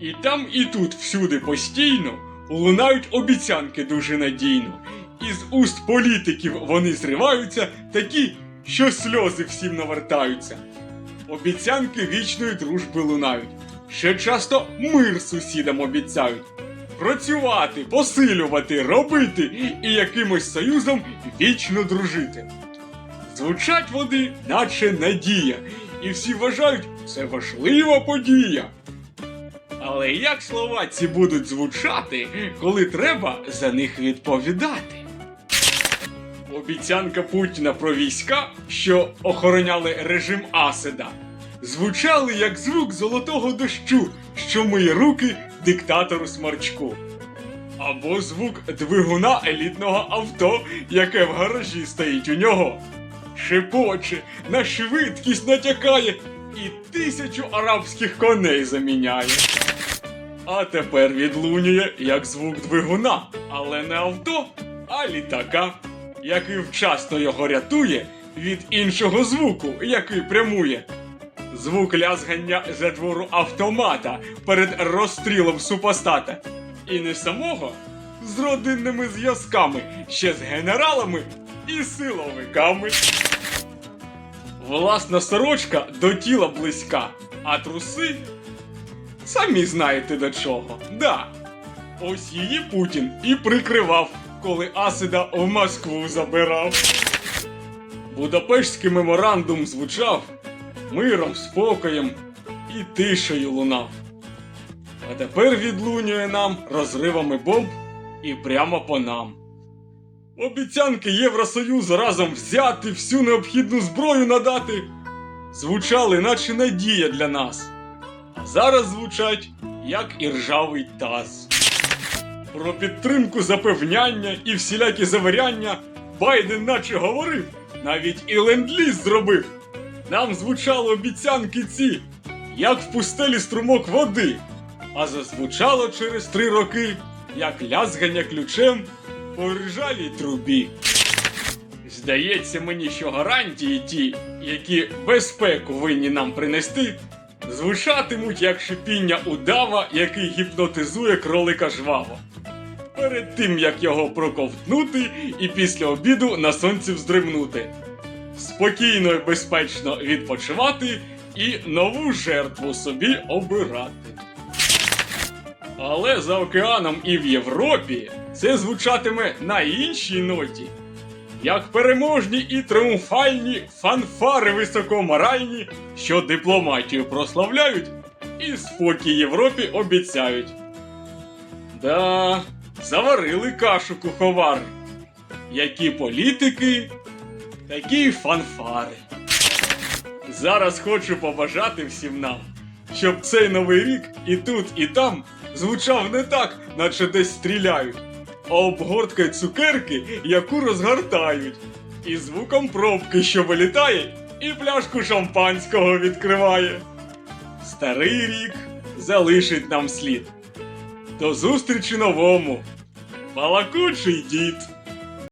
І там, і тут, всюди постійно лунають обіцянки дуже надійно. Із уст політиків вони зриваються такі, що сльози всім навертаються. Обіцянки вічної дружби лунають. Ще часто мир сусідам обіцяють. Працювати, посилювати, робити і якимось союзом вічно дружити. Звучать вони, наче надія, і всі вважають, це важлива подія. Але як слова ці будуть звучати, коли треба за них відповідати? Обіцянка Путіна про війська, що охороняли режим Асада, звучали як звук золотого дощу, що миє руки диктатору смарчку. Або звук двигуна елітного авто, яке в гаражі стоїть у нього. Шепоче, на швидкість натякає і тисячу арабських коней заміняє. А тепер відлунює як звук двигуна, але не авто, а літака, який вчасно його рятує від іншого звуку, який прямує. Звук лязгання затвору автомата перед розстрілом супостата. І не самого з родинними зв'язками, ще з генералами і силовиками. Власна сорочка до тіла близька, а труси самі знаєте до чого. Да. Ось її Путін і прикривав, коли Асида в Москву забирав. Будапештський меморандум звучав миром, спокоєм і тишею лунав. А тепер відлунює нам розривами бомб і прямо по нам. Обіцянки Євросоюзу разом взяти всю необхідну зброю надати звучали, наче надія для нас. Зараз звучать як і ржавий таз. Про підтримку запевняння і всілякі завиряння Байден наче говорив, навіть і ленд-ліз зробив. Нам звучали обіцянки ці, як в пустелі струмок води, а зазвучало через три роки, як лязгання ключем по ржавій трубі. Здається мені, що гарантії ті, які безпеку винні нам принести, звучатимуть як шипіння удава, який гіпнотизує кролика жваво. Перед тим як його проковтнути і після обіду на сонці вздремнути. Спокійно і безпечно відпочивати і нову жертву собі обирати. Але за океаном і в Європі це звучатиме на іншій ноті. Як переможні і тріумфальні фанфари високоморальні, що дипломатію прославляють і спокій Європі обіцяють. Да, заварили кашу куховари. Які політики, такі фанфари. Зараз хочу побажати всім нам, щоб цей новий рік і тут, і там звучав не так, наче десь стріляють, а обгорткою цукерки, яку розгортають, і звуком пробки, що вилітає, і пляшку шампанського відкриває. Старий рік залишить нам слід. До зустрічі новому! Балакучий дід!